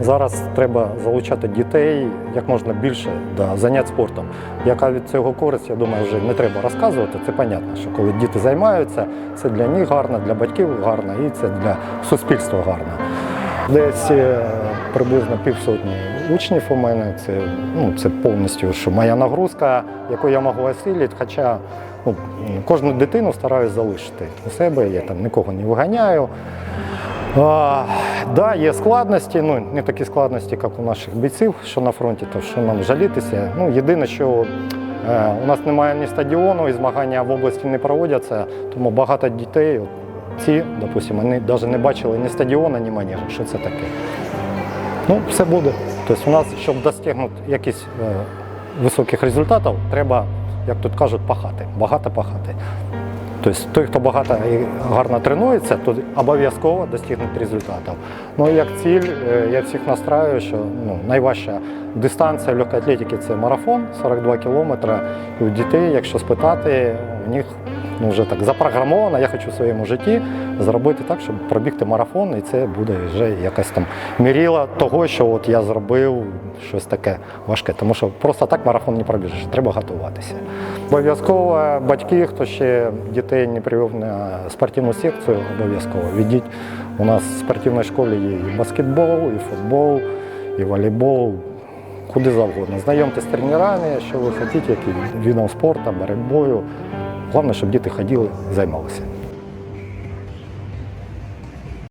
Зараз треба залучати дітей як можна більше до занять спортом. Яка від цього користь, я думаю, вже не треба розказувати. Це понятно, що коли діти займаються, це для них гарно, для батьків гарно і це для суспільства гарно. Десь е, приблизно півсотні учнів у мене. Це, ну, це повністю що моя нагрузка, яку я можу осилити, хоча ну, кожну дитину стараюсь залишити у себе, я там нікого не виганяю. А, да, є складності, ну не такі складності, як у наших бійців, що на фронті, то що нам жалітися. Ну, єдине, що е, у нас немає ні стадіону, і змагання в області не проводяться, тому багато дітей, от, ці, допустимо, вони навіть не бачили ні стадіону, ні манежу. Що це таке? Ну, все буде. Тобто у нас, щоб достигнути якихось е, високих результатів, треба, як тут кажуть, пахати, багато пахати. Тобто той, хто багато і гарно тренується, то обов'язково достигне результатів. Ну як ціль, е, я всіх настраю, що ну, найважча дистанція легкої атлетики це марафон 42 кілометри. У дітей, якщо спитати, у них ну, вже так запрограмовано, я хочу в своєму житті зробити так, щоб пробігти марафон, і це буде вже якась там міріла того, що от я зробив щось таке важке. Тому що просто так марафон не пробіжиш, треба готуватися. Обов'язково батьки, хто ще дітей не привів на спортивну секцію, обов'язково відіть. У нас в спортивній школі є і баскетбол, і футбол, і волейбол. Куди завгодно. Знайомтесь з тренерами, що ви хочете, які видом спорту, боротьбою. Головне, щоб діти ходили, займалися.